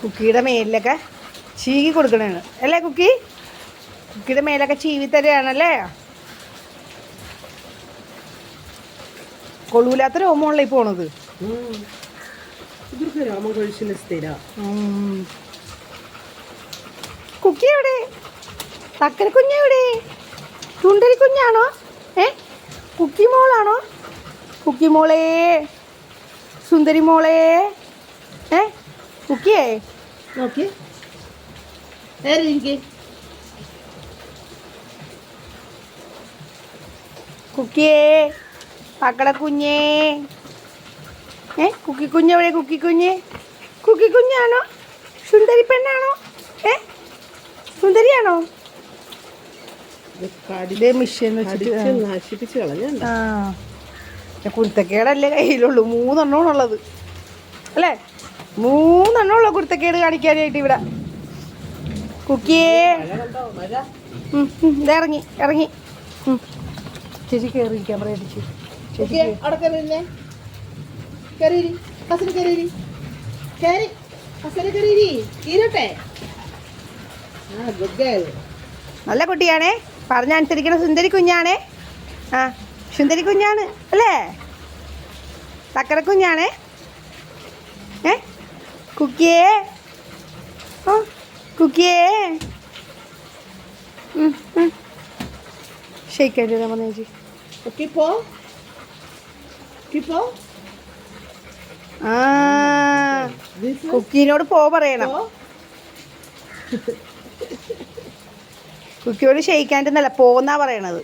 കുക്കിയുടെ മേലിലൊക്കെ ചീകി കൊടുക്കണേണ് അല്ലേ കുക്കി? കുക്കിയുടെ മേലൊക്കെ ചീവി തരികയാണല്ലേ കൊള്ളൂലാത്ത രോമമുള്ള ഈ പോണത്. രോമം കൊഴിച്ചിൽ സ്ഥിര. കുക്കി എവിടെ? തക്കര കുഞ്ഞെവിടെ ചുണ്ടരി കുഞ്ഞാണോ? ഏ? കുക്കി മോളാണോ? കുക്കി മോളേ. സുന്ദരി മോളേ. ഏ? കുക്കിയേ? നോക്കി. നേരെ ഇരിക്കെ കുക്കിയേ പക്കട കുഞ്ഞേ. ഏ കുക്കി കുഞ്ഞെവിടെ കുക്കി കുഞ്ഞ് കുക്കി കുഞ്ഞാണോ സുന്ദരി പെണ്ണാണോ? ഏ സുന്ദരിയാണോ? കുരുത്തക്കേടല്ലേ കയ്യിലുള്ളൂ. മൂന്നെണ്ണമാണുള്ളത് അല്ലേ? മൂന്നെണ്ണമുള്ള കുരുത്തക്കേട് കാണിക്കാനായിട്ട് ഇവിടെ. കുക്കിയേ. ഇറങ്ങി ഇറങ്ങി. ചേച്ചി കയറി ക്യാമറ അടിച്ച് ചേച്ചി ഓക്കെ അവിടെ കയറിയിരുന്നേ കയറിയിരി കസര കയറിയിരി കയറി കസര കയറിയിരി തീരട്ടെ. ആ ഗുഡ് ഗേൾ. നല്ല കുട്ടിയാണേ. പറഞ്ഞനുസരിക്കണ സുന്ദരി കുഞ്ഞാണേ. ആ സുന്ദരി കുഞ്ഞാണ് അല്ലേ? തക്കര കുഞ്ഞാണേ. ഏ? കുക്കിയേ? ഓ കുക്കിയേ? ഷെയ്ക്കാൻ പറഞ്ഞ ചേച്ചി. ഓക്കെ പോ ഓക്കെ പോ ആ കുക്കീനോട് പോ പറയണം. കുക്കിയോട് ഷെയ്ക്കാന്റെ എന്നല്ല പോന്നാ പറയണത്.